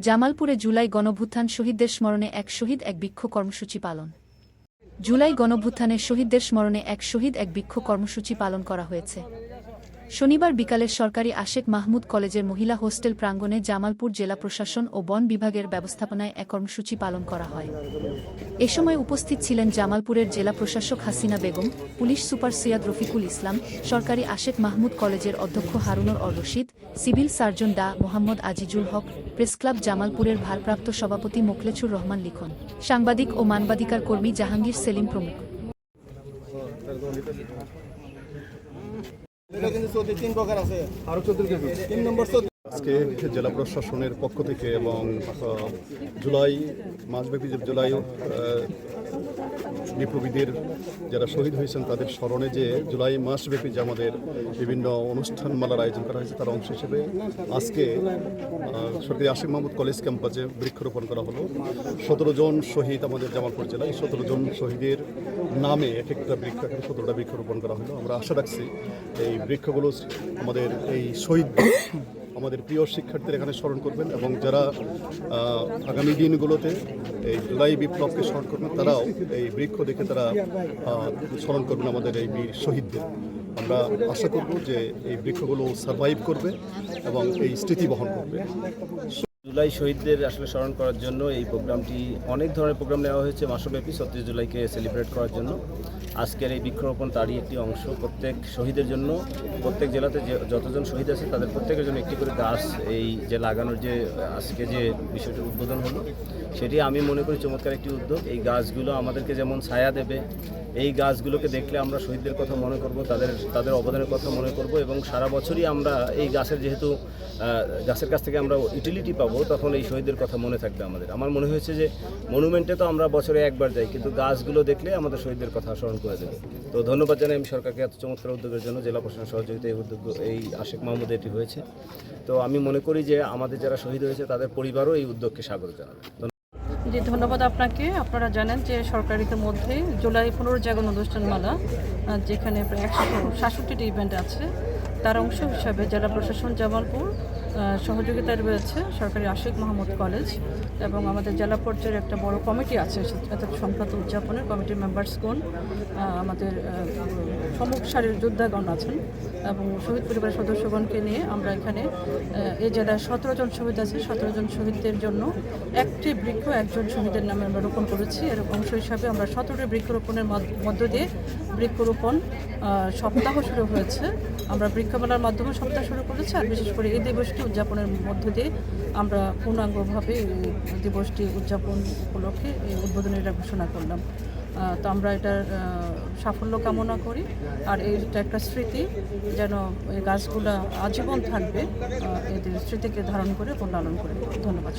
জামালপুরে জুলাই গণভুত্থান শহীদদের স্মরণে এক শহীদ, এক বৃক্ষ কর্মসূচি পালন। জুলাই গণভুত্থানে শহীদদের স্মরণে এক শহীদ, এক বৃক্ষ কর্মসূচি পালন করা হয়েছে। শনিবার বিকালে সরকারি আশেক মাহমুদ কলেজের মহিলা হোস্টেল প্রাঙ্গণে জামালপুর জেলা প্রশাসন ও বন বিভাগের ব্যবস্থাপনায় এক কর্মসূচি পালন করা হয়। এ সময় উপস্থিত ছিলেন জামালপুরের জেলা প্রশাসক হাসিনা বেগম, পুলিশ সুপার সৈয়দ রফিকুল ইসলাম, সরকারি আশেক মাহমুদ কলেজের অধ্যক্ষ Harunur or Rashid, civil surgeon ডা মোহাম্মদ আজিজুল হক প্রেসক্লাব জামালপুরের ভারপ্রাপ্ত সভাপতি মোখলেছুর রহমান লিখন, সাংবাদিক ও মানবাধিকার কর্মী জাহাঙ্গীর সেলিম প্রমুখ। চৌধুরী তিন প্রকার আছে। আরও চৌধুরী তিন নম্বর চৌধুরী আজকে জেলা প্রশাসনের পক্ষ থেকে এবং জুলাই, মাসব্যাপী যে জুলাই বিপ্লবীদের যারা শহীদ হয়েছেন তাদের স্মরণে যে জুলাই মাসব্যাপী যে আমাদের বিভিন্ন অনুষ্ঠানমালার আয়োজন করা হয়েছে তার অংশ হিসেবে আজকে সরকারি আশিক মাহমুদ কলেজ ক্যাম্পাসে বৃক্ষরোপণ করা হলো। সতেরো জন শহীদ আমাদের জামালপুর জেলায়, সতেরো জন শহীদের নামে এক একটা বৃক্ষ এখানে সতেরোটা বৃক্ষরোপণ করা হলো। আমরা আশা রাখছি এই বৃক্ষগুলো আমাদের এই শহীদ আমাদের প্রিয় শিক্ষার্থীরা এখানে স্মরণ করবেন এবং যারা আগামী দিনগুলোতে এই জুলাই বিপ্লবকে স্মরণ করবেন, তারাও এই বৃক্ষ দেখে তারা স্মরণ করবেন আমাদের এই বীর শহীদদের। আমরা আশা করব যে এই বৃক্ষগুলো সারভাইভ করবে এবং এই স্মৃতি বহন করবে। জুলাই শহীদদের আসলে স্মরণ করার জন্য এই প্রোগ্রামটি, অনেক ধরনের প্রোগ্রাম নেওয়া হয়েছে মাসব্যাপী, ছত্রিশ জুলাইকে সেলিব্রেট করার জন্য। আজকের এই বৃক্ষরোপণ তারই একটি অংশ। প্রত্যেক শহীদের জন্য, প্রত্যেক জেলাতে যে যতজন শহীদ আছে, তাদের প্রত্যেকের জন্য একটি করে গাছ এই যে লাগানোর যে, আজকে যে বিষয়টি উদ্বোধন হলো, সেটি আমি মনে করি চমৎকার একটি উদ্যোগ। এই গাছগুলো আমাদেরকে যেমন ছায়া দেবে এই গাছগুলোকে দেখলে আমরা শহীদদের কথা মনে করব, তাদের তাদের অবদানের কথা মনে করব এবং সারা বছরই আমরা এই গাছের যেহেতু গাছের কাছ থেকে আমরা ইউটিলিটি পাবো, তখন এই শহীদদের কথা মনে থাকবে আমাদের। আমার মনে হয়েছে যে মনুমেন্টে তো আমরা বছরে একবার যাই, কিন্তু গাছগুলো দেখলে আমাদের শহীদদের কথা স্মরণ করে দেবে। তো ধন্যবাদ জানাই আমি সরকারকে এত চমৎকার উদ্যোগের জন্য, জেলা প্রশাসন সহযোগিতা এই উদ্যোগ, এই আশেখ মাহমুদ এটি হয়েছে। তো আমি মনে করি যে আমাদের যারা শহীদ হয়েছে, তাদের পরিবারও এই উদ্যোগকে স্বাগত জানাবে। জি, ধন্যবাদ আপনাকে। আপনারা জানেন যে সরকারিতে মধ্যে জুলাই পনেরো পুনর্জাগরণ অনুষ্ঠানমালা মালা যেখানে প্রায় একশো সাতষট্টিটি ইভেন্ট আছে। তার অংশ হিসাবে জেলা প্রশাসন জামালপুর সহযোগিতায় রয়েছে সরকারি আশিক মাহমুদ কলেজ এবং আমাদের জেলা পর্যায়ের একটা বড় কমিটি আছে এত সংক্রান্ত উদযাপনের কমিটির মেম্বার্সগণ আমাদের আহ, সম্মুখ সারির যোদ্ধাগণ আছেন এবং শহীদ পরিবারের সদস্যগণকে নিয়ে আমরা এখানে এই জেলায় সতেরো জন শহীদ আছে সতেরো জন শহীদদের জন্য একটি বৃক্ষ একজন শহীদের নামে আমরা রোপণ করেছি। এর অংশ হিসাবে আমরা সতেরোটি বৃক্ষরোপণের মধ্য দিয়ে বৃক্ষরোপণ সপ্তাহ শুরু হয়েছে। আমরা বৃক্ষমেলার মাধ্যমে সপ্তাহ শুরু করেছি আর বিশেষ করে এই দিবসটি উদযাপনের মধ্য দিয়ে আমরা পূর্ণাঙ্গভাবে দিবসটি উদযাপন উপলক্ষে এই উদ্বোধনীটা ঘোষণা করলাম। তো আমরা এটার সাফল্য কামনা করি। আর এটা একটা স্মৃতি, যেন এই গাছগুলো আজীবন থাকবে এদের স্মৃতিকে ধারণ করে লালন করে। ধন্যবাদ।